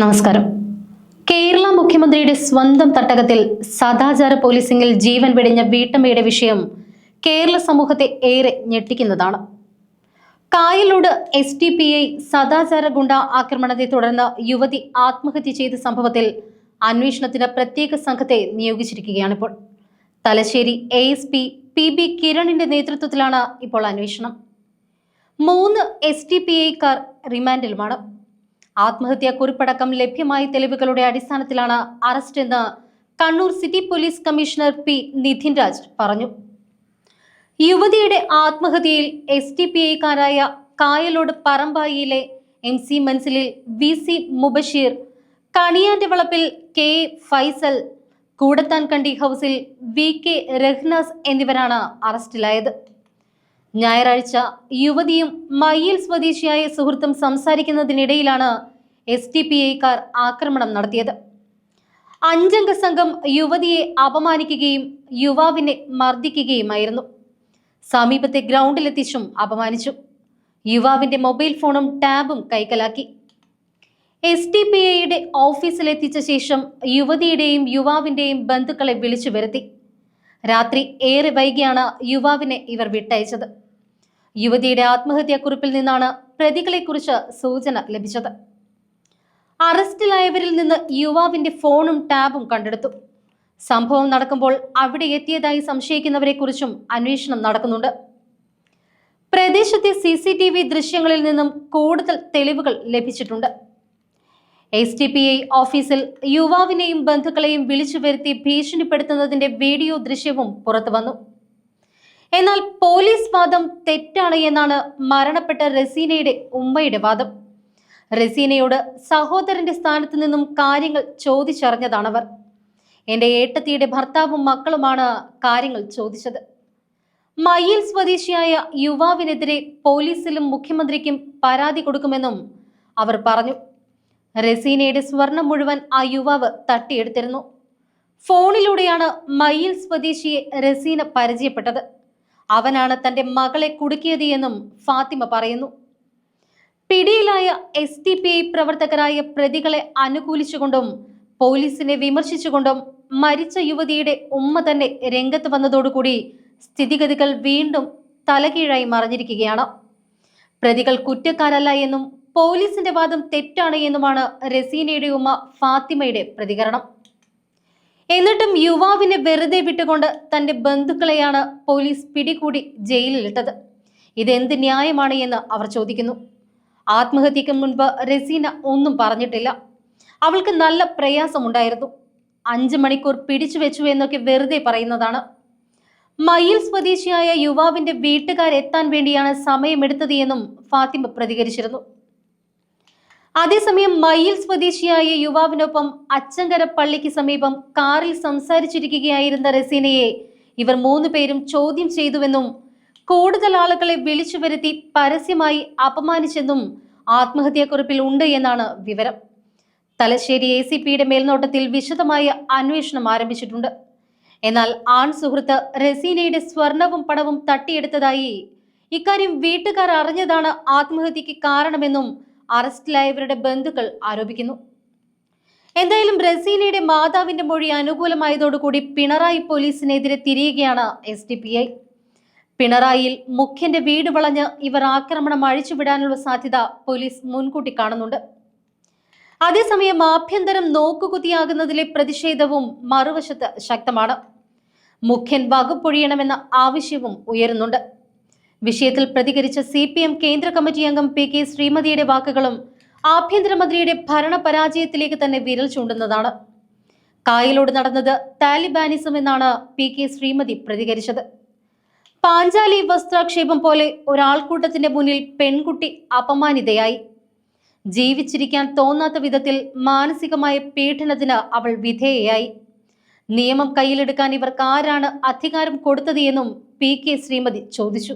നമസ്കാരം. കേരള മുഖ്യമന്ത്രിയുടെ സ്വന്തം തട്ടകത്തിൽ സദാചാര പോലീസിംഗിൽ ജീവൻ വെടിഞ്ഞ വീട്ടമ്മയുടെ വിഷയം കേരള സമൂഹത്തെ ഏറെ ഞെട്ടിക്കുന്നതാണ്. Kayalode S T P I സദാചാര ഗുണ്ട ആക്രമണത്തെ തുടർന്ന് യുവതി ആത്മഹത്യ ചെയ്ത സംഭവത്തിൽ അന്വേഷണത്തിന് പ്രത്യേക സംഘത്തെ നിയോഗിച്ചിരിക്കുകയാണിപ്പോൾ. Thalassery A S P P B കിരണിന്റെ നേതൃത്വത്തിലാണ് ഇപ്പോൾ അന്വേഷണം. മൂന്ന് എസ് ടി പി ഐക്കാർ റിമാൻഡിലുമാണ്. ആത്മഹത്യാ കുറിപ്പടക്കം ലഭ്യമായ തെളിവുകളുടെ അടിസ്ഥാനത്തിലാണ് അറസ്റ്റ് എന്ന് Kannur city police commissioner P Nidhin Raj പറഞ്ഞു. യുവതിയുടെ ആത്മഹത്യയിൽ എസ് ടി പി ഐക്കാരായ കായലോട് പറമ്പായിയിലെ എം സി മൻസിലിൽ വി സി മുബഷീർ കണിയാന്റെ വളപ്പിൽ കെ ഫൈസൽ കൂടത്താൻകണ്ടി ഹൗസിൽ വി കെ രഹ്നാസ് എന്നിവരാണ് അറസ്റ്റിലായത്. ഞായറാഴ്ച യുവതിയും മയ്യിൽ സ്വദേശിയായ സുഹൃത്തും സംസാരിക്കുന്നതിനിടയിലാണ് എസ് ടി പി ഐക്കാർ ആക്രമണം നടത്തിയത്. അഞ്ചംഗ സംഘം യുവതിയെ അപമാനിക്കുകയും യുവാവിനെ മർദ്ദിക്കുകയുമായിരുന്നു. സമീപത്തെ ഗ്രൗണ്ടിലെത്തിച്ചും അപമാനിച്ചു. യുവാവിന്റെ മൊബൈൽ ഫോണും ടാബും കൈക്കലാക്കി. എസ് ടി പി ഐയുടെ ഓഫീസിലെത്തിച്ച ശേഷം യുവതിയുടെയും യുവാവിന്റെയും ബന്ധുക്കളെ വിളിച്ചു വരുത്തി. രാത്രി ഏറെ വൈകിയാണ് യുവാവിനെ ഇവർ വിട്ടയച്ചത്. യുവതിയുടെ ആത്മഹത്യാക്കുറിപ്പിൽ നിന്നാണ് പ്രതികളെക്കുറിച്ച് സൂചന ലഭിച്ചത്. അറസ്റ്റിലായവരിൽ നിന്ന് യുവാവിന്റെ ഫോണും ടാബും കണ്ടെടുത്തു. സംഭവം നടക്കുമ്പോൾ അവിടെ എത്തിയതായി സംശയിക്കുന്നവരെ കുറിച്ചും അന്വേഷണം നടക്കുന്നുണ്ട്. പ്രദേശത്തെ സി സി ടി വി ദൃശ്യങ്ങളിൽ നിന്നും കൂടുതൽ തെളിവുകൾ ലഭിച്ചിട്ടുണ്ട്. എസ് ടി പി ഐ ഓഫീസിൽ യുവാവിനെയും ബന്ധുക്കളെയും വിളിച്ചു വരുത്തി ഭീഷണിപ്പെടുത്തുന്നതിന്റെ വീഡിയോ ദൃശ്യവും പുറത്തു വന്നു എന്നാൽ പോലീസ് വാദം തെറ്റാണ് എന്നാണ് മരണപ്പെട്ട റസീനയുടെ ഉമ്മയുടെ വാദം. റസീനയോട് സഹോദരന്റെ സ്ഥാനത്ത് നിന്നും കാര്യങ്ങൾ ചോദിച്ചറിഞ്ഞതാണവർ. എന്റെ ഏട്ടത്തിയുടെ ഭർത്താവും മക്കളുമാണ് കാര്യങ്ങൾ ചോദിച്ചത്. മയ്യിൽ സ്വദേശിയായ യുവാവിനെതിരെ പോലീസിലും മുഖ്യമന്ത്രിക്കും പരാതി കൊടുക്കുമെന്നും അവർ പറഞ്ഞു. റസീനയുടെ സ്വർണം മുഴുവൻ ആ യുവാവ് തട്ടിയെടുത്തിരുന്നു. ഫോണിലൂടെയാണ് മയ്യിൽ സ്വദേശിയെ റസീന പരിചയപ്പെട്ടത്. അവനാണ് തന്റെ മകളെ കുടുക്കിയത് എന്നും ഫാത്തിമ പറയുന്നു. പിടിയിലായ എസ് ഡി പി ഐ പ്രവർത്തകരായ പ്രതികളെ അനുകൂലിച്ചുകൊണ്ടും പോലീസിനെ വിമർശിച്ചുകൊണ്ടും മരിച്ച യുവതിയുടെ ഉമ്മ തന്നെ രംഗത്ത് വന്നതോടുകൂടി സ്ഥിതിഗതികൾ വീണ്ടും തലകീഴായി മറിഞ്ഞിരിക്കുകയാണ്. പ്രതികൾ കുറ്റക്കാരല്ല എന്നും പോലീസിന്റെ വാദം തെറ്റാണ് എന്നുമാണ് റസീനയുടെ ഉമ്മ ഫാത്തിമയുടെ പ്രതികരണം. എന്നിട്ടും യുവാവിനെ വെറുതെ വിട്ടുകൊണ്ട് തന്റെ ബന്ധുക്കളെയാണ് പോലീസ് പിടികൂടി ജയിലിലിട്ടത്. ഇതെന്ത് ന്യായമാണ് എന്ന് അവർ ചോദിക്കുന്നു. ആത്മഹത്യക്ക് മുൻപ് റസീന ഒന്നും പറഞ്ഞിട്ടില്ല. അവൾക്ക് നല്ല പ്രയാസമുണ്ടായിരുന്നു. അഞ്ചു മണിക്കൂർ പിടിച്ചു വെച്ചു എന്നൊക്കെ വെറുതെ പറയുന്നതാണ്. മയിൽ സ്വദേശിയായ യുവാവിന്റെ വീട്ടുകാരെത്താൻ വേണ്ടിയാണ് സമയമെടുത്തത് എന്നും ഫാത്തിമ പ്രതികരിച്ചിരുന്നു. അതേസമയം മയിൽ സ്വദേശിയായ യുവാവിനൊപ്പം അച്ചങ്കര പള്ളിക്ക് സമീപം കാറിൽ സംസാരിച്ചിരിക്കുകയായിരുന്ന റസീനയെ ഇവർ മൂന്ന് പേരും ചോദ്യം ചെയ്തുവെന്നും കൂടുതൽ ആളുകളെ വിളിച്ചു വരുത്തി പരസ്യമായി അപമാനിച്ചെന്നും ആത്മഹത്യാക്കുറിപ്പിൽ ഉണ്ട് എന്നാണ് വിവരം. തലശ്ശേരി എ സി പിയുടെ മേൽനോട്ടത്തിൽ വിശദമായ അന്വേഷണം ആരംഭിച്ചിട്ടുണ്ട്. എന്നാൽ ആൺ സുഹൃത്ത് റസീനയുടെ സ്വർണവും പണവും തട്ടിയെടുത്തതായി ഇക്കാര്യം വീട്ടുകാർ അറിഞ്ഞതാണ് ആത്മഹത്യക്ക് കാരണമെന്നും അറസ്റ്റിലായവരുടെ ബന്ധുക്കൾ ആരോപിക്കുന്നു. എന്തായാലും റസീനയുടെ മാതാവിന്റെ മൊഴി അനുകൂലമായതോടുകൂടി പിണറായി പോലീസിനെതിരെ തിരിയുകയാണ് എസ് ഡി പി ഐ. പിണറായിയിൽ മുഖ്യന്റെ വീട് വളഞ്ഞ് ഇവർ ആക്രമണം അഴിച്ചുവിടാനുള്ള സാധ്യത പോലീസ് മുൻകൂട്ടി കാണുന്നുണ്ട്. അതേസമയം ആഭ്യന്തരം നോക്കുകുത്തിയാകുന്നതിലെ പ്രതിഷേധവും മറുവശത്ത് ശക്തമാണ്. മുഖ്യൻ വകുപ്പൊഴിയണമെന്ന ആവശ്യവും ഉയരുന്നുണ്ട്. വിഷയത്തിൽ പ്രതികരിച്ച സി പി എം കേന്ദ്ര കമ്മിറ്റി അംഗം പി കെ ശ്രീമതിയുടെ വാക്കുകളും ആഭ്യന്തരമന്ത്രിയുടെ ഭരണ പരാജയത്തിലേക്ക് തന്നെ വിരൽ ചൂണ്ടുന്നതാണ്. കായലോട് നടന്നത് താലിബാനിസം എന്നാണ് പി കെ ശ്രീമതി പ്രതികരിച്ചത്. പാഞ്ചാലി വസ്ത്രാക്ഷേപം പോലെ ഒരാൾക്കൂട്ടത്തിന്റെ മുന്നിൽ പെൺകുട്ടി അപമാനിതയായി. ജീവിച്ചിരിക്കാൻ തോന്നാത്ത വിധത്തിൽ മാനസികമായ പീഡനത്തിന് അവൾ വിധേയയായി. നിയമം കയ്യിലെടുക്കാൻ ഇവർക്ക് ആരാണ് അധികാരം കൊടുത്തത് എന്നും പി കെ ശ്രീമതി ചോദിച്ചു.